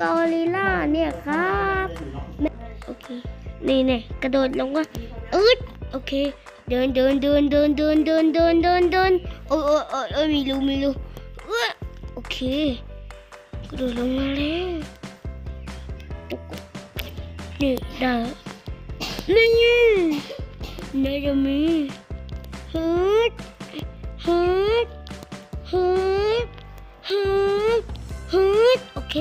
กอริลลาเนี่ยครับโอเคนี่เนี่ยกระโดดลงก็อึดโอเค เดินเดินเดินเดินเดินเดินเดินเดินเดินโอ้ยโอ้ยโอ้ยโอ้ยมีรูมีรูเอ้อโอเคกระโดดลงมาแล้วนี่ได้นี่นี่จะมีฮึดฮึดฮึดฮึดฮึดโอเค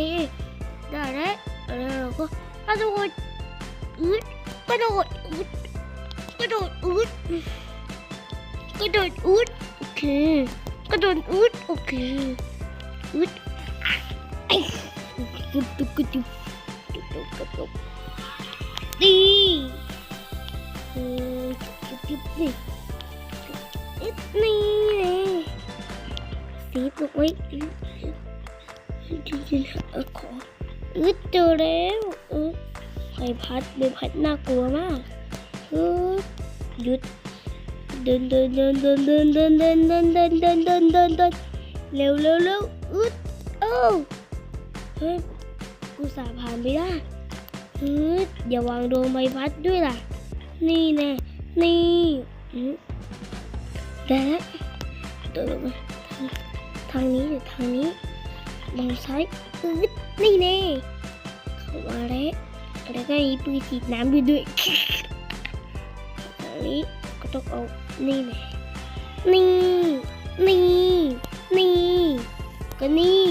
ระโดดอึดกระโดดอึดกระโดดอึดกระโดดอึดโอเคกระโดดอึดโอเคอึดกระตุกกระตุกกระตุกกระตุกดีเออกระตุกนี่อึดนี่เลยสีตุกไว้อึดจริงๆเอาขอ อึดเจอแล้วอึดใบพัดใบพัดน่ากลัวมากอึดหยุดเดินเดินเดินเดินเดินเดินเดินเดินเดินเดินเดินเดินเดินเร็วเร็วเร็วอึดเอ้าเฮ้ยกูสาผ่านไปได้อึดอย่าวางดวงใบพัดด้วยล่ะ นี่แน่นี่ได้แล้วเดินลงมาทางนี้หรือทางนี้ มองซ้ายอึดนี่แน่เข้ามาแล้วแล้วก็มีปืนฉีดน้ำด้วยด้วยอันนี้ก็ต้องเอานี่แน่นี่นี่นี่ก็นี่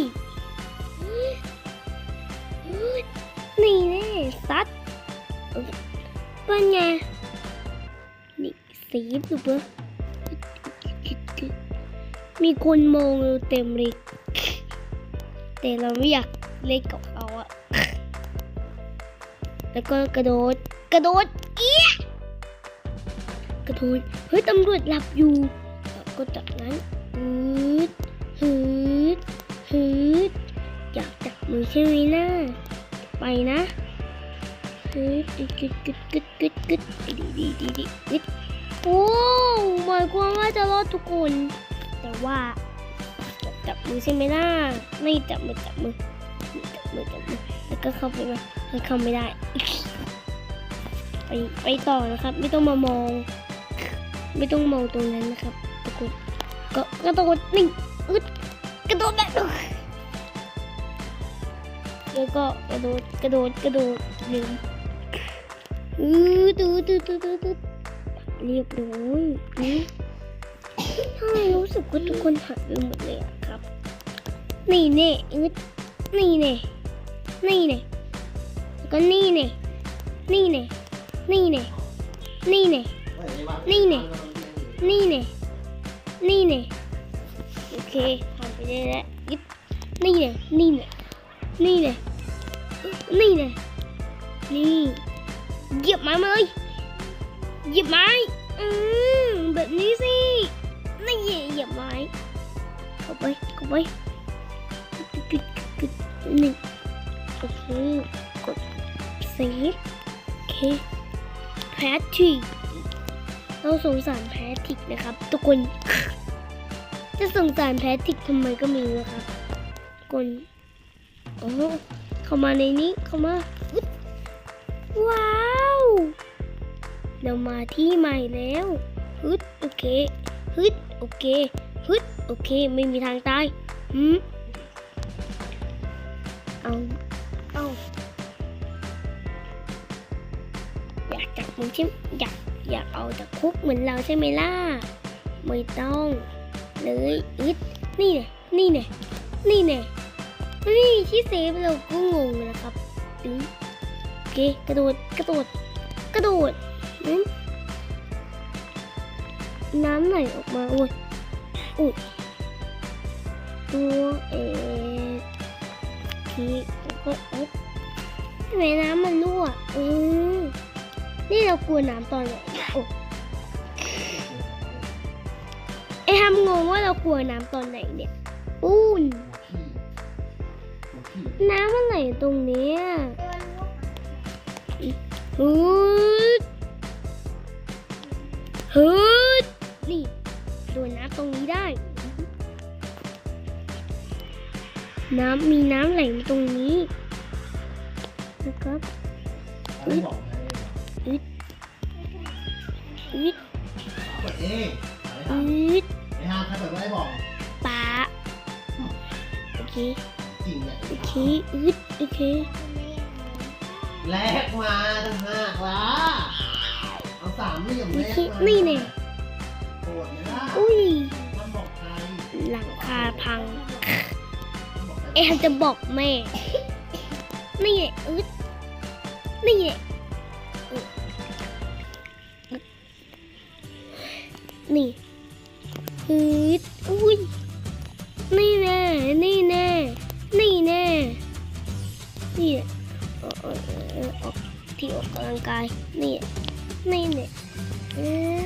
นี่แน่ซัดเป็นไงนี่สีสุดเปอร์มีคนมองเราเต็มเลย แต่เราไม่อยากเล่นกับเขาอะแล้วก็กระโดด กระโดด เอี้ยกระโดด เฮ้ยตำรวจหลับอยู่แล้วก็จากนั้นฮึดฮึดฮึดอยากจับมือใช่ไหมนะไปนะฮึดกึดกึดกึดกึดกึดกึดดีดีดีดีกึดโอ้หมายความว่าจะรอดทุกคน แต่ว่า จับมือใช่ไหมนะไม่จับมือจับมือจับมือจับมือแล้วก็เข้าไปมามันเข้าไม่ได้ไปไปต่อนะครับ ไม่ต้องมามอง ไม่ต้องมองตรงนั้นนะครับทุกคนก็กระโดดนี่งอึดกระโดดแบบแล้วก็กระโดดกระโดดกระโดดลืมอือตูตูตูตูตูเรียบร้อยอือทำไมรู้สึกว่าทุกคนหายไปหมดเลยอะ này nè này nè này nè có nè nè nè nè nè nè nè nè nè nè nè nè nè nè ok học cái này đấy này nè nè nè nè nè nè nè nè nè dịp máy ơi dịp máy ừ nè lý gì nè dịp máy cậu ơi cậu ơi แพททีเราสงสารแพทริกนะครับ ทุกคน จะสงสารแพทริกทำไมก็ไมีนะครับทุกคนโอ้เข้ามาในนี้เข้ามาฮึดว้าวเรามาที่ใหม่แล้วฮึดโอเคฮึดโอเคฮึดโอเค ไม่มีทางตายหื จับมึงใช่อยากอยากเอาจากคุกเหมือนเราใช่ไหมล่ะ ไม่ต้องเลยอึดนี่เนี่ยนี่เนี่ยนี่เนี่ยนี่ที่เซฟเราก็งงนะครับตึงโอเคกระโดดกระโดดกระโดดน้ำไหลออกมาโอ้ยอุ้ยตัวเอทีแล้วก็เอ๊ะทำไมน้ำมันรั่วอืม นี่เรากลัวน้ำตอนไหนอไอ้ทำงงว่าเรากลัวน้ำตอนไหนเนี่ยปูนน้ำมันไหลตรงนี้ฮึดฮึดนี่โดนน้ำตรงนี้ได้ น้ำมีน้ำไหลตรงนี้นะครับ อึดอึดเปิดเองอึดไอ้ห้ามใครเปิดไม่ได้บอกปะโอเคจริงเนี่ยโอเคอึดโอเคแลกมาต่างหากละเอาสามเหลี่ยมแลกมานี่เนี่ยโกรธไหมล่ะอุ้ยมันบอกใครหลังคาพัง เอ๊ะจะบอกแม่ นี่ไงอึดนี่ไง นี่อึดอุ้ย นี่แน่ นี่แน่ นี่แน่ นี่เออเอออกที่ออกกำลังกาย นี่ นี่เนี่ยเออ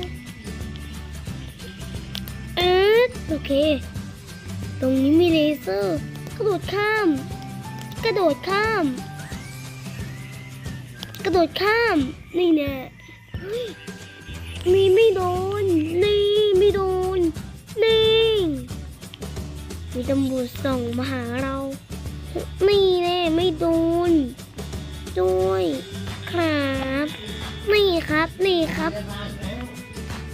เออโอเค ตรงนี้มีเลเซอร์กระโดดข้าม กระโดดข้าม กระโดดข้าม นี่แน่ มีไม่โดน นี่ไม่โดน นี่ มีตำรวจส่งมาหาเรา นี่แน่ไม่โดนด้วยครับ นี่ครับ นี่ครับเรียกมาอีกแล้ว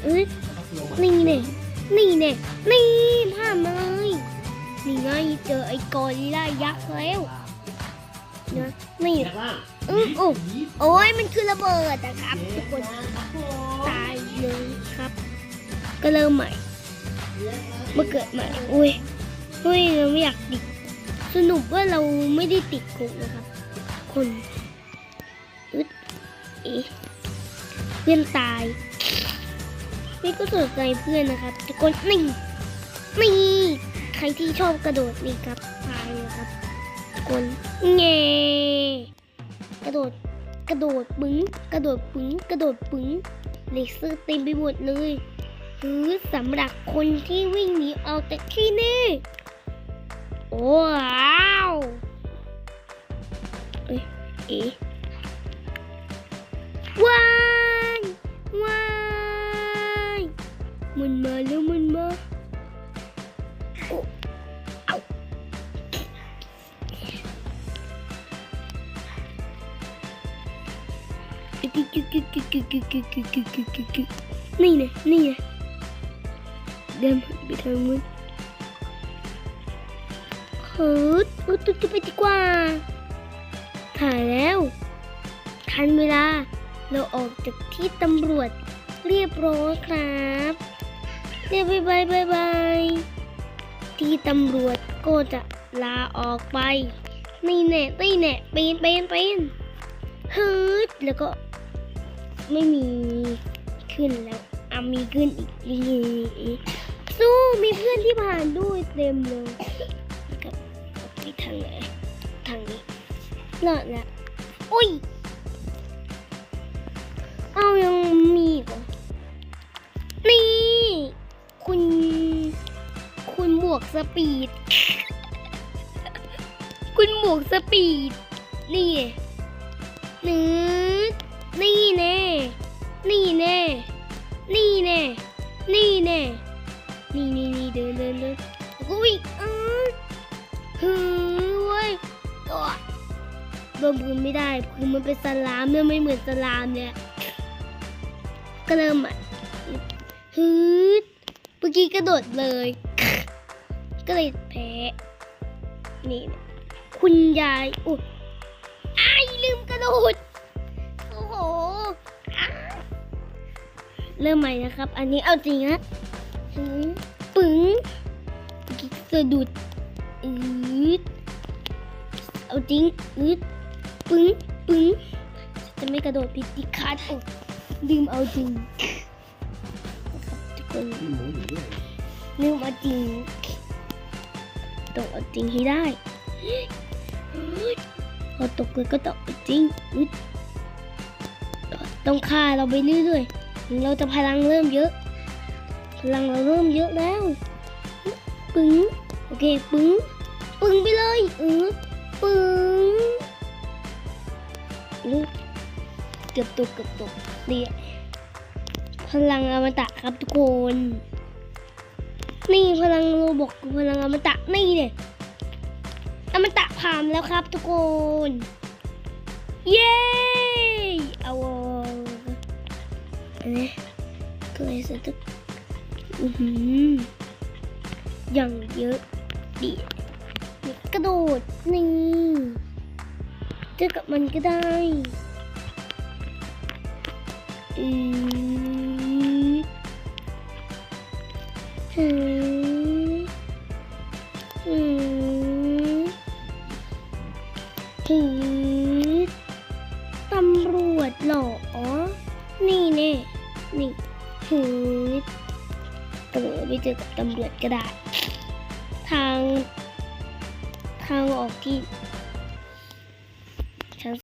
เอ้ยนี่แน่นี่แน่นี่ผ่านมาเลยนี่ไงเจอไอ้กอริลลายักษ์แล้วนะนี่ อื้อโอ้โอ้ยมันคือระเบิดนะครับทุกคนตายเลยครับ ก็เริ่มใหม่มาเกิดใหม่อุ้ยอุ้ยเราไม่อยากติดสนุกว่าเราไม่ได้ติดคุกนะครับ คนอึดเอ๊ะเพื่อนตายนี่ก็สนใจเพื่อนนะครับทุกคนนี่นี่ใครที่ชอบกระโดดนี่ครับตายเลยครับทุกคนเง่ กระโดด กระโดดปึ้งกระโดดปึ้งกระโดดปึ้งเลเซอร์เต็มไปหมดเลยคือสำหรับคนที่วิ่งหนีออกจากที่นี่ว้าวเอ้ยเอ๊ะว้ายว้ายมันมาแล้วมันมา นี่ไงนี่ไงเดินไปทางนู้นเฮ้ยเอาตุ๊กไปดีกว่า ถ่ายแล้วทันเวลาเราออกจากที่ตำรวจเรียบร้อยครับเรียบายบายบายบายที่ตำรวจก็จะลาออกไปนี่แน่นี่แน่ปีนปีนปีนฮึดแล้วก็ ไม่มีขึ้นแล้วอะมีขึ้นอีกนี่สู้มีเพื่อนที่ผ่านด้วยเต็มเลยกับไปทางไหนทางนี้รอดแล้วอุ้ยเอายังมีกเหรอนี่ คุณ คุณบวกสปีด คุณบวกสปีด นี่ไงนืด นี่แน่นี่แน่นี่แน่นี่แน่นี่นี่นี่เดินเดินเดินแล้วก็วิ่งอื้อฮือเว้ยตัวโดนพื้นไม่ได้คือมันเป็นสลามเนี่ยไม่เหมือนสลามเนี่ยก็เริ่มใหม่ฮือเมื่อกี้กระโดดเลย ก็เลยแพ้นี่เน่คุณยายอุ้ยอ้ายลืมกระโดด เริ่มใหม่นะครับ อันนี้เอาจริงนะปึ๋งสะดุดอืดเอาจริงอืดปึ้งปึ้งจะไม่กระโดดผิดดิคัดอ้ลืมเอาจริงนะครับทุกคนที่หมูอยู่ด้วยลืมเอาจริงต้องเอาจริงให้ได้พอตกเลยก็ต้องเอาจริงต้องฆ่าเราไปเรื่อยๆ เราจะพลังเริ่มเยอะ พลังเราเริ่มเยอะแล้ว ปึ้ง โอเค ปึ้ง ปึ้งไปเลยเออปึ้งเกือบตกเกือบตกนี่พลังอมตะครับทุกคน นี่พลังโรบอกคือพลังอมตะนี่เนี่ยอมตะผ่านแล้วครับทุกคน เย้เอาอันนี้ก็ เลยสตึกอือหืออย่างเยอะดิกระโดดนี่เจอกับมันก็ได้ อืมอืมอืมอืมตำรวจหรอ นี่แน่ นี่ถือเออไปเจอกับตำรวจก็ได้ ทาง ทางออกที่